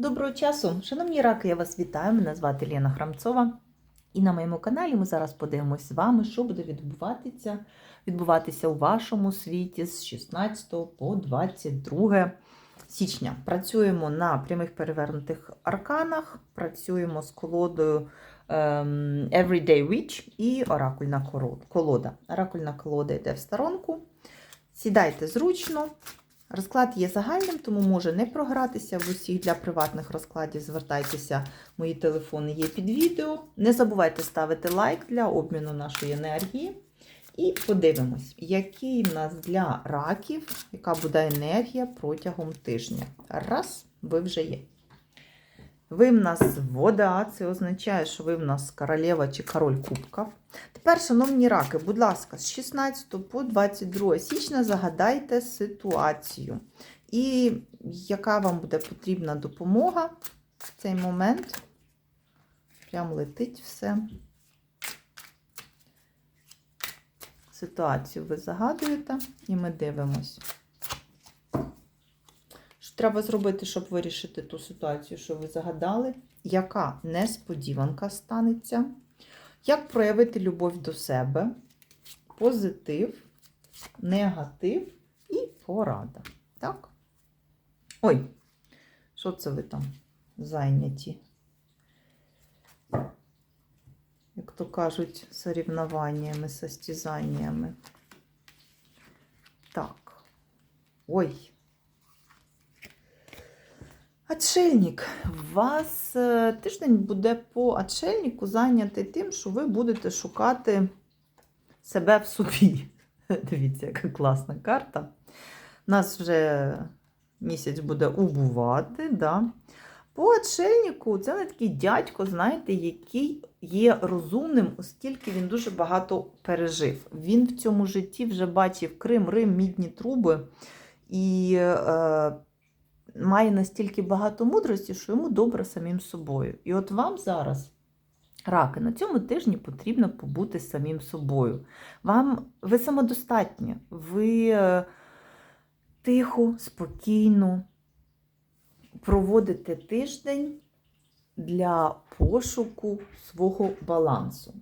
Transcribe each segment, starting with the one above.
Доброго часу! Шановні раки, я вас вітаю. Мене звати Лена Храмцова. І на моєму каналі ми зараз подивимось з вами, що буде відбуватися, відбуватися у вашому світі з 16 по 22 січня. Працюємо на прямих перевернутих арканах, працюємо з колодою ем, Everyday Witch і оракульна колода. Оракульна колода йде в сторонку. Сідайте зручно. Розклад є загальним, тому може не програтися в усіх для приватних розкладів. Звертайтеся, мої телефони є під відео. Не забувайте ставити лайк для обміну нашої енергії. І подивимось, який в нас для раків, яка буде енергія протягом тижня. Раз, ви вже є. Ви в нас вода, це означає, що ви в нас королева чи король кубків. Тепер, шановні раки, будь ласка, з 16 по 22 січня загадайте ситуацію. І яка вам буде потрібна допомога в цей момент? Прям летить все. Ситуацію ви загадуєте, і ми дивимось. Треба зробити, щоб вирішити ту ситуацію, що ви загадали? Яка несподіванка станеться? Як проявити любов до себе, позитив, негатив і порада. Так? Ой, що це ви там зайняті? Як то кажуть, соревнованнями, состязаннями. Так. Ой. Отшельник. Вас е, тиждень буде по отшельнику зайнятий тим, що ви будете шукати себе в собі. Дивіться, яка класна карта. Нас вже місяць буде убувати. Да? По отшельнику це не такий дядько, знаєте, який є розумним, оскільки він дуже багато пережив. Він в цьому житті вже бачив Крим, Рим, мідні труби. І е, має настільки багато мудрості, що йому добре самим собою. І от вам зараз, раки, на цьому тижні потрібно побути самим собою. Вам ви самодостатні, ви е, тихо, спокійно проводите тиждень для пошуку свого балансу.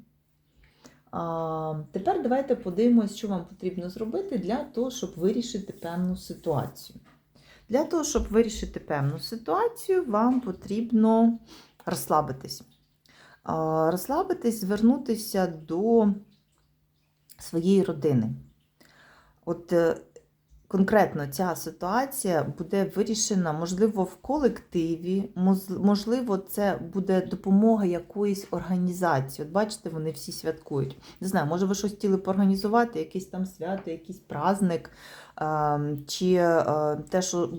А, тепер давайте подивимося, що вам потрібно зробити для того, щоб вирішити певну ситуацію. Для того, щоб вирішити певну ситуацію, вам потрібно розслабитись. Розслабитись, звернутися до своєї родини. От е, конкретно ця ситуація буде вирішена, можливо, в колективі, можливо, це буде допомога якоїсь організації. От бачите, вони всі святкують. Не знаю, може ви щось хотіли поорганізувати, якесь там свято, якийсь праздник, е, чи е, те, що,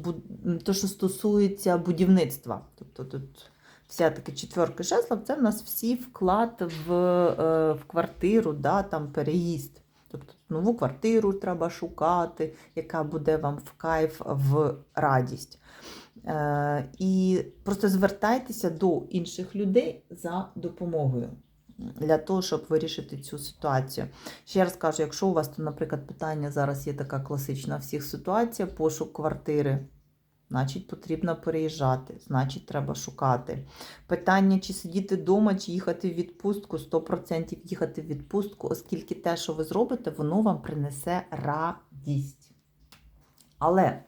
те, що стосується будівництва. Тобто тут вся таки четверка жезлов, це в нас всі вклад в, е, в квартиру, да, там переїзд. Тобто нову квартиру треба шукати, яка буде вам в кайф, в радість. Е, і просто звертайтеся до інших людей за допомогою для того, щоб вирішити цю ситуацію. Ще раз кажу, якщо у вас, то, наприклад, питання зараз є така класична всіх ситуація, пошук квартири. Значить, потрібно переїжджати, значить, треба шукати. Питання, чи сидіти вдома, чи їхати в відпустку, 100% їхати в відпустку, оскільки те, що ви зробите, воно вам принесе радість. Але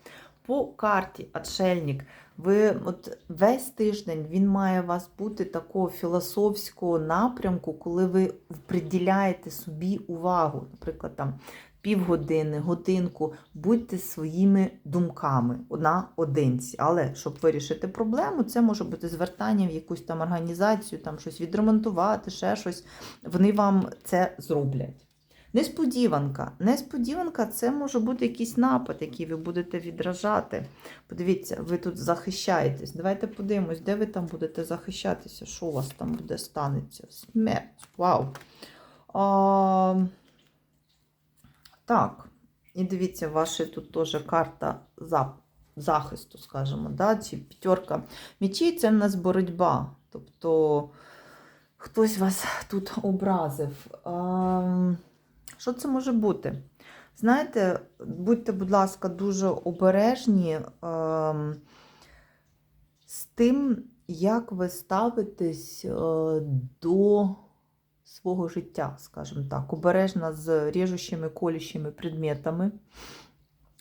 по карті отшельник, ви от весь тиждень він має у вас бути такого філософського напрямку, коли ви приділяєте собі увагу. Наприклад, там півгодини, годинку, будьте своїми думками наодинці. Але щоб вирішити проблему, це може бути звертання в якусь там організацію, там щось відремонтувати, ще щось. Вони вам це зроблять. Несподіванка. Несподіванка це може бути якийсь напад, який ви будете відражати. Подивіться, ви тут захищаєтесь. Давайте подивимось, де ви там будете захищатися, що у вас там буде станеться. Смерть. Вау. А, так, і дивіться, ваша тут теж карта захисту, скажімо, да? чи п'ятерка мечей це в нас боротьба. Тобто хтось вас тут образив. А, що це може бути? Знаєте, будьте, будь ласка, дуже обережні ем, з тим, як ви ставитесь е, до свого життя, скажімо так, обережно з режущими колющими предметами.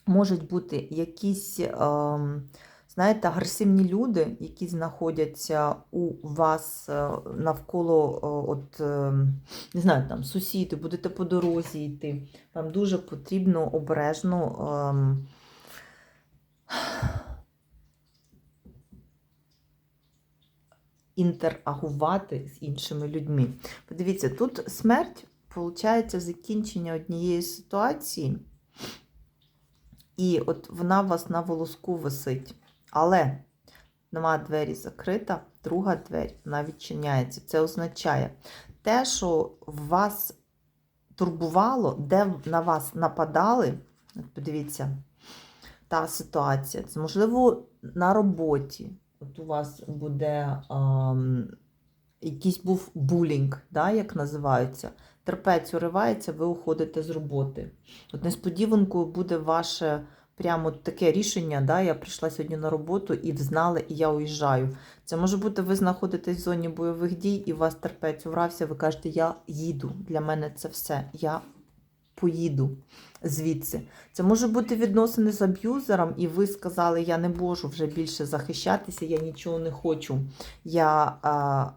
Можуть бути якісь, ем, знаєте, агресивні люди, які знаходяться у вас е, навколо, е, от, ем, не знаю, там сусіди, будете по дорозі йти. Вам дуже потрібно обережно. Інтерагувати з іншими людьми. Подивіться, тут смерть, виходить, закінчення однієї ситуації, і от вона у вас на волоску висить. Але нема двері закрита, друга двері вона відчиняється. Це означає те, що вас турбувало, де на вас нападали, подивіться, та ситуація. Це можливо на роботі. От у вас буде ам, якийсь був булінг, да, як називається. Терпець уривається, ви уходите з роботи. От несподіванкою буде ваше прямо таке рішення, да, я прийшла сьогодні на роботу і взнала, і я уїжджаю. Це може бути, ви знаходитесь в зоні бойових дій, і у вас терпець урався, ви кажете, я їду. Для мене це все. Я поїду звідси. Це може бути відносини з аб'юзером, і ви сказали, я не можу вже більше захищатися, я нічого не хочу. Я а,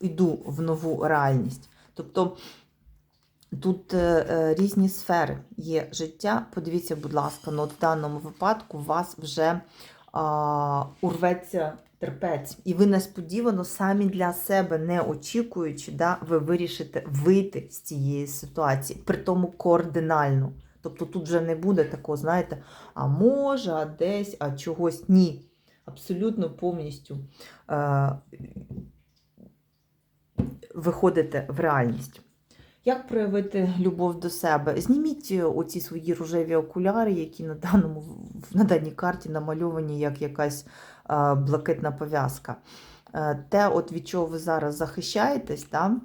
йду в нову реальність. Тобто тут е, е, різні сфери є життя. Подивіться, будь ласка, ну, в даному випадку у вас вже а, урветься терпець, і ви несподівано самі для себе, не очікуючи, да, ви вирішите вийти з цієї ситуації, при тому координально. Тобто тут вже не буде такого, знаєте, а може, а десь, а чогось. Ні. Абсолютно повністю е- виходите в реальність. Як проявити любов до себе? Зніміть оці свої рожеві окуляри, які на, даному, на даній карті намальовані як якась е, блакитна пов'язка. Е, те, от від чого ви зараз захищаєтесь, да,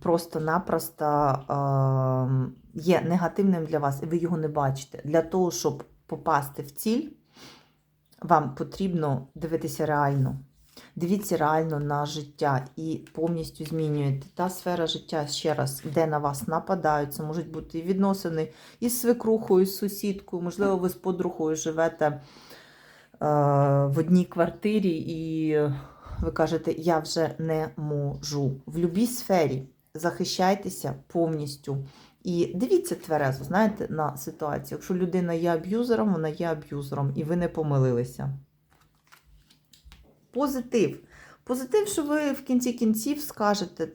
просто-напросто е, є негативним для вас, і ви його не бачите. Для того, щоб попасти в ціль, вам потрібно дивитися реально. Дивіться реально на життя і повністю змінюєте. Та сфера життя, ще раз, де на вас нападають. Це можуть бути відносини із свекрухою, з сусідкою, можливо, ви з подругою живете е, в одній квартирі, і ви кажете, я вже не можу. В будь-якій сфері захищайтеся повністю. І дивіться тверезо, знаєте, на ситуацію. Якщо людина є аб'юзером, вона є аб'юзером, і ви не помилилися. Позитив. Позитив, що ви в кінці кінців скажете,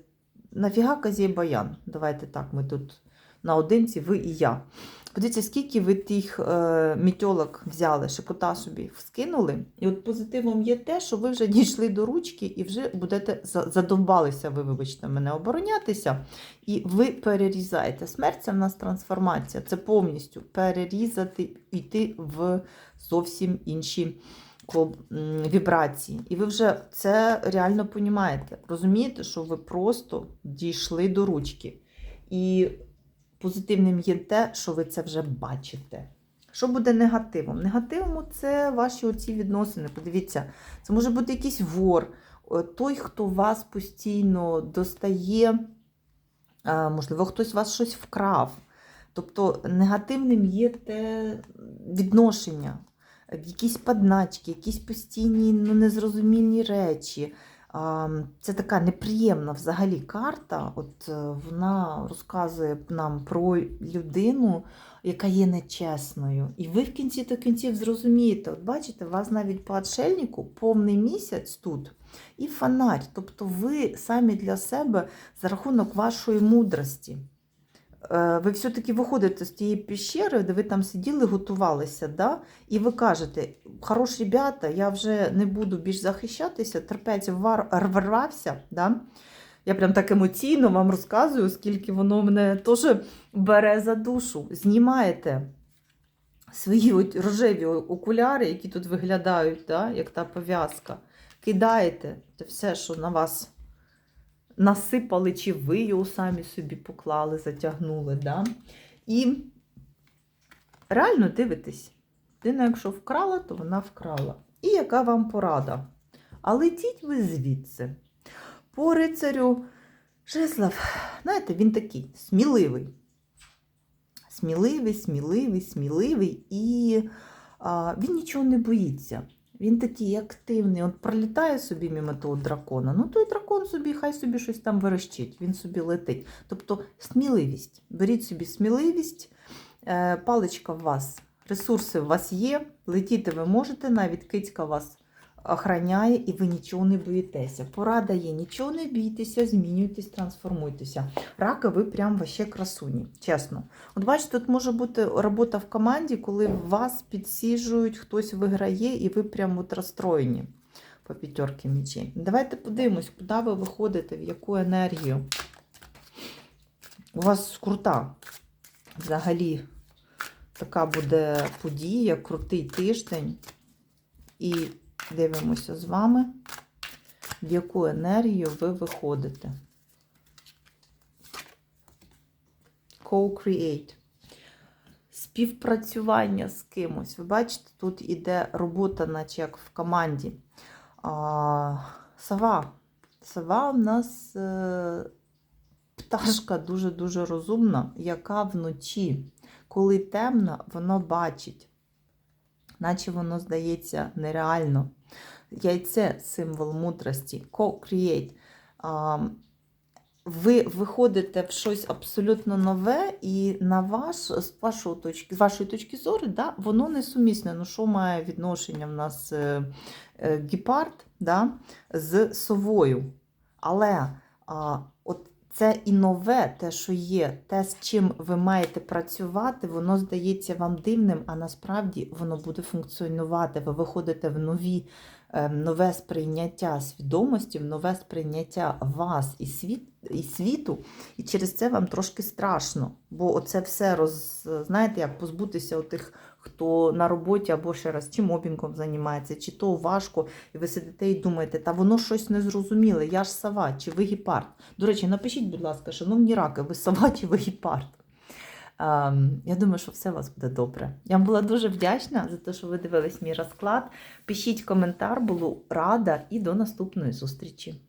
нафіга казій баян. Давайте так, ми тут наодинці, ви і я. Подивіться, скільки ви тих е, мітьолок взяли, шепота собі скинули. І от позитивом є те, що ви вже дійшли до ручки і вже будете задовбалися, ви, вибачте, мене оборонятися. І ви перерізаєте. Смерть це в нас трансформація. Це повністю перерізати, йти в зовсім інші вібрації. І ви вже це реально понімаєте. Розумієте, що ви просто дійшли до ручки. І позитивним є те, що ви це вже бачите. Що буде негативом? Негативом це ваші оці відносини. Подивіться, це може бути якийсь вор, той, хто вас постійно достає, можливо, хтось вас щось вкрав. Тобто негативним є те відношення, якісь подначки, якісь постійні ну, незрозумілі речі. Це така неприємна взагалі карта. От е, Вона розказує нам про людину, яка є нечесною. І ви в кінці до кінців зрозумієте, от бачите, у вас навіть по отшельнику повний місяць тут і фонарь. Тобто ви самі для себе за рахунок вашої мудрості. Е, ви все-таки виходите з тієї піщери, де ви там сиділи, готувалися, да? і ви кажете, хороші ребята, я вже не буду більш захищатися, терпець врвався. Да? Я прям так емоційно вам розказую, оскільки воно мене теж бере за душу. Знімаєте свої рожеві окуляри, які тут виглядають, да? як та пов'язка. Кидаєте це все, що на вас насипали, чи ви його самі собі поклали, затягнули. Да? І реально дивитесь. Людина, якщо вкрала, то вона вкрала. І яка вам порада? А летіть ви звідси. По рицарю Жезлов, знаєте, він такий сміливий. Сміливий, сміливий, сміливий, і а, він нічого не боїться. Він такий активний, от пролітає собі мимо того дракона. Ну, той дракон собі, хай собі щось там верещить, він собі летить. Тобто сміливість. Беріть собі сміливість, е, паличка в вас, ресурси у вас є, летіти ви можете, навіть кицька вас охраняє, і ви нічого не боїтеся. Порада є, нічого не бійтеся, змінюйтесь, трансформуйтеся. Рака, ви прям вообще красуні, чесно. От бачите, тут може бути робота в команді, коли вас підсіжують, хтось виграє, і ви прям от розстроєні по п'ятерки мечей. Давайте подивимось, куди ви виходите, в яку енергію. У вас крута взагалі така буде подія, крутий тиждень. І дивимося з вами, в яку енергію ви виходите. Co-create. Співпрацювання з кимось. Ви бачите, тут іде робота, наче як в команді. А, сова. Сова у нас е, пташка дуже-дуже розумна, яка вночі, коли темно, воно бачить. Наче воно здається нереально. Яйце символ мудрості. Co-create. Ви виходите в щось абсолютно нове, і на ваш, з вашої точки, з вашої точки зору, да, воно несумісне. Ну, що має відношення в нас е, е, гепард да, з совою. Але а, от це і нове, те, що є, те, з чим ви маєте працювати, воно здається вам дивним, а насправді воно буде функціонувати. Ви виходите в нові, нове сприйняття свідомості, нове сприйняття вас і, світ, і світу, і через це вам трошки страшно. Бо оце все роз, знаєте, як позбутися тих, хто на роботі або ще раз чи мобінгом займається, чи то важко, і ви сидите і думаєте, та воно щось незрозуміле, я ж сова, чи ви гепард. До речі, напишіть, будь ласка, шановні раки, ви сова чи ви гепард. Ем, Я думаю, що все у вас буде добре. Я була дуже вдячна за те, що ви дивились мій розклад. Пишіть коментар, буду рада і до наступної зустрічі.